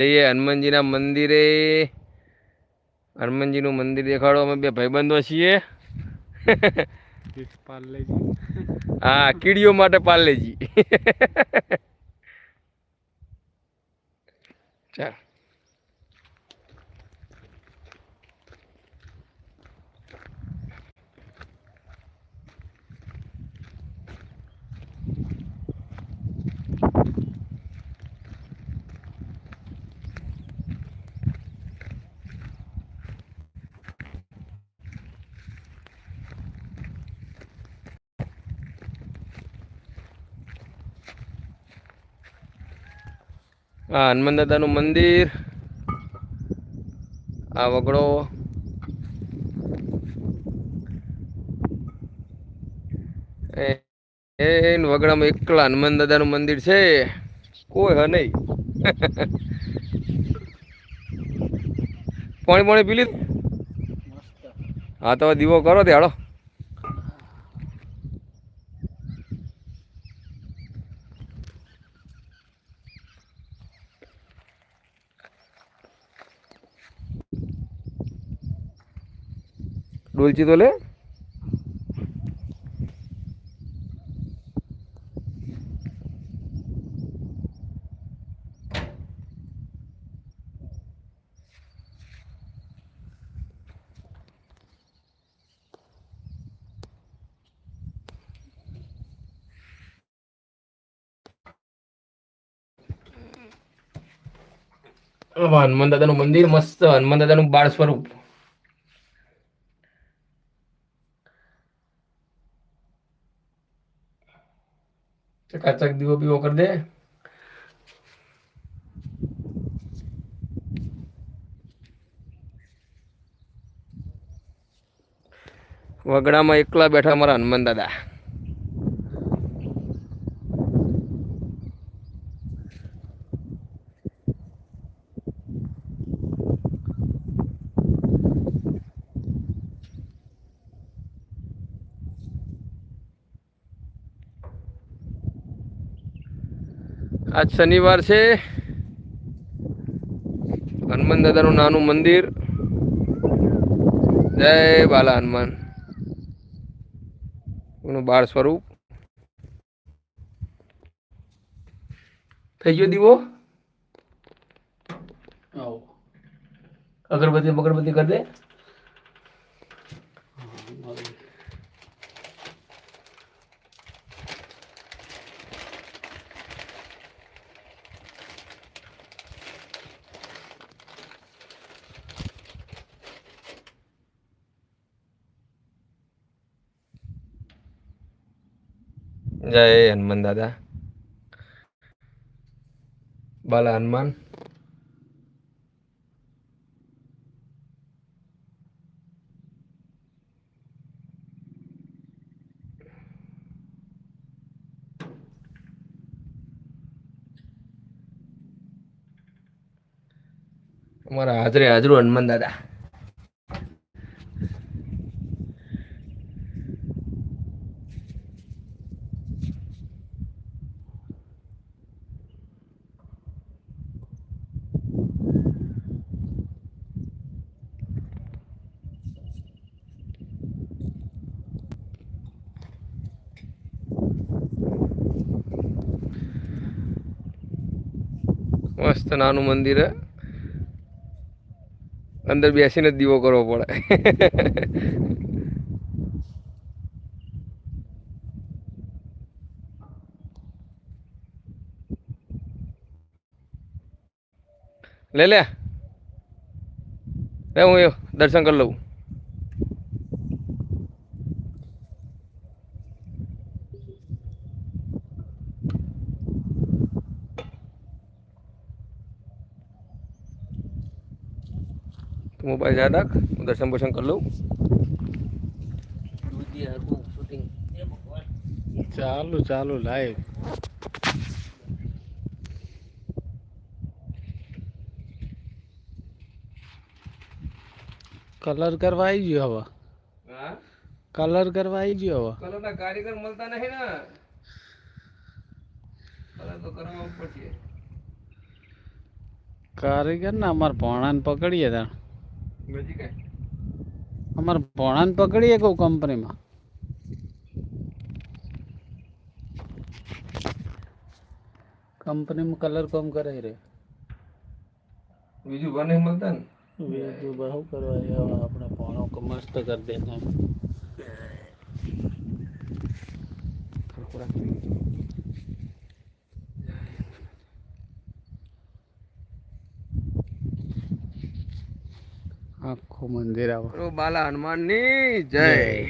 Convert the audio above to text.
જઈએ હનુમાનજીના મંદિરે. હનુમાનજીનું મંદિર દેખાડો અમે બે ભાઈબંધો છીએ. હા કીડીઓ માટે પાર્લેજી ચાલ. આ હનુમાન દાદાનું મંદિર આ વગડો. એ એ વગડામાં એકલા હનુમાન દાદાનું મંદિર છે. કોઈ હ નહીં. પાણી પાણી પી લીધું? હા તો દીવો કરો તે હાલો. લે. આવા હનુમાન દાદાનું મંદિર મસ્ત હનુમાન દાદાનું બાળ સ્વરૂપ. ચકાચક દીવો બીવો કરી દે. વગડામાં એકલા બેઠા મારા હનુમાન દાદા. આજ શનિવાર છે. હનુમાન દાદાનું નાનું મંદિર. જય બાલા હનુમાન. એનું બાળ સ્વરૂપ. થઈ ગયો દીવો? અગરબત્તી અગરબત્તી કરી દે. જય હનુમાન દાદા બાલા હનુમાન અમારા હાજરે હાજરું હનુમાન દાદા. મસ્ત નાનું મંદિર હે. અંદર બેસીને જ દીવો કરવો પડે. લે લે. હું દર્શન કરી લઉં. મોબાઈલ યાદ રાખ. હું દર્શન બર્શન કરી લઉં. ચાલુ ચાલુ લાઈવ. કલર કરવા આવી ગયો હવે? કલર કરવા આવી ગયો હવે? કલરના કારીગર મળતા નહીં ને. કલર તો કરવા પડશે. કારીગર ને અમાર ભોણાને પકડીએ કઈ અમાર ભોણાને પકડીએ કહું કંપનીમાં. કંપનીમાં કલર કામ કરે રે. બીજું બને મળતા ને? બીજું બહુ કરવા હવે આપણે ભોણો ક મસ્ત કરી દેતા આખું મંદિર આવે. બાલા હનુમાનની જય.